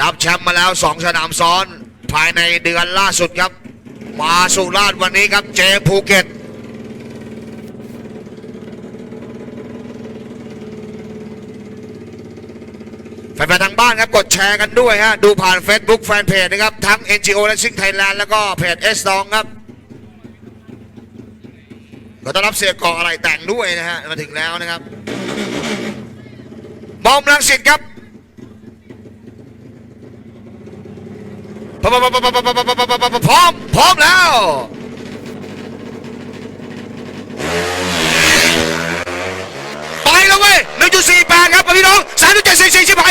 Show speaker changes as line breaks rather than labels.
รับแชมป์มาแล้วสองสนามซ้อน ภายในเดือนล่าสุดครับ มาสุราษฎร์วันนี้ครับเจภูเก็ตแฟนๆทางบ้านครับ กดแชร์กันด้วยฮะ ดูผ่าน Facebook แฟนเพจนะครับ ทั้ง NGO และซิงไทยแลนด์แล้วก็เพจ S 2ครับก็ต้อนรับเสียกออะไรแต่งด้วยนะฮะ มาถึงแล้วนะครับ บอมลังสิตครับ พร้อมพร้อมแล้วไปแล้วเว้ย1.48ครับพี่น้อง3.74